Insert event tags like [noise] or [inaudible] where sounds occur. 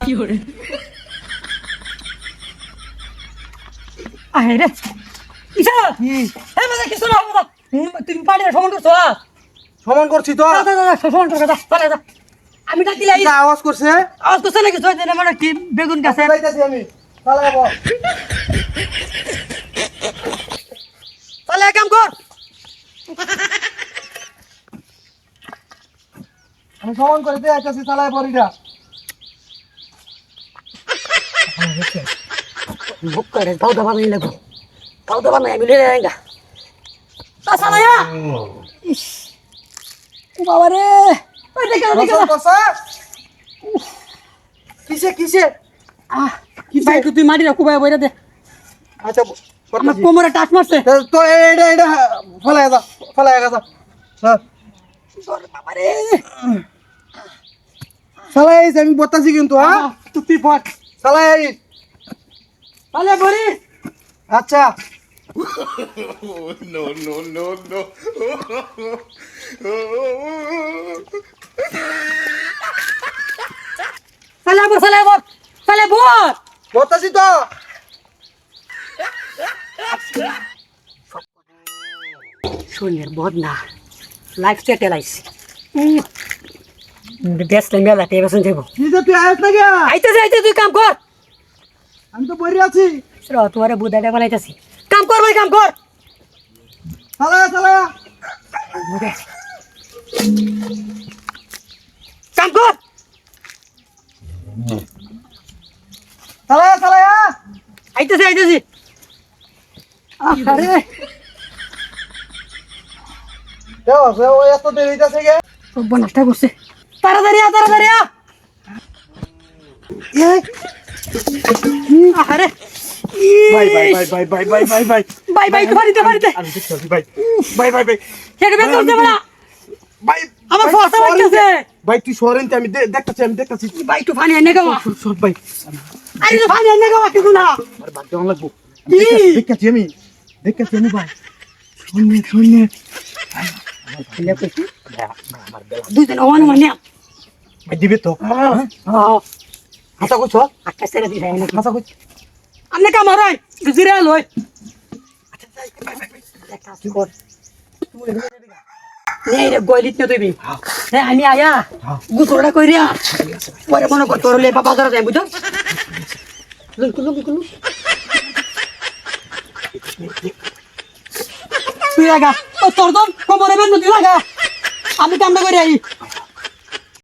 কি করে আরে রে ইসা এ মানে কিছু না তুমি পাড়িয়ে সমান করছ সমান করছি তো সমান করে যা চলে যা আমি ডাকি লাই আওয়াজ করছে। আওয়াজ করছে নাকি? ছয় দিন আমার কি বেগুন গাছে। যাইতাছি আমি। চালায় বর তাহলে কাম কর। আমি সমান করে দিয়ে যাইতাছি চালায় বরিটা বুক করে তাও দাবা মিলে লাগবো তাও দাবা নাই মিলে যায়গা তাছাড়া ইস বাবা রে কিসে কিসে? আহ কি ভাই তুই মাটি রাখো ভাই বইরা দে। আচ্ছা আমার। কোমরে টাচ মারছে। তো- এটা এটা ফলায় যা ফলায় গেছা। হ্যাঁ বাবা রে চালাই আইস আমি বলতাছি কিন্তু হ্যাঁ? তুই পট চালাই আইস। তাহলে বলি আচ্ছা। [laughs] No, no, no, no. [laughs] তাহলে বল তাহলে বল তাহলে বল। বলতাছি তো। শোনের বদ না লাইফ সেটেল আইছে বেসলে মেলা টেবে শুন যাব তুই আইস না গিয়া আইতেছে আইতে তুই কাম কর। আমি তো বইরে আছি। র তোমারে বুদাটা বানাইতেছি। কাম কর ভাই কাম কর। চালায় বুদে কাম কর। চালায় চালায়। আইতেছে আইতেছি। আরে। দেও সে এত দেরি হইতাছে গে। সব নষ্ট করছে। তাড়াতাড়ি আ তাড়াতাড়ি আ আরে বাই বাই বাই বাই বাই বাই বাই বাই। বাই বাই বাড়িতে বাড়িতে। আমি দেখতাছি বাই। বাই বাই বাই। হেড বের করতে বলা বাই আমার ফসা sorry ভাই তুই সরেন আমি দেখতাছি আমি দেখতাছি। ভাই একটু পানি এনে সর ভাই আরে ভাই এনে গাওয়া ভাই। শুনে শুনে দুজন অন মানে দিবে তো। হ্যাঁ, হ্যাঁ। হাসা কইছ আকাশ আচ্ছা, ছেড়ে দিবে হাসা কইছ আমনে কাম হরাই দুজিরে লই। আচ্ছা যাই কাজ কর। তুই রে গলিত না তুই হ্যাঁ। আমি আয়া। গুতোড়া কইরা। পরে মনে কর বাজারে যাই বুঝছ? বুঝছ look, look, look. তুই আগা তোর দম কোমরে বেন তুই আগা আমি কামটা করে আই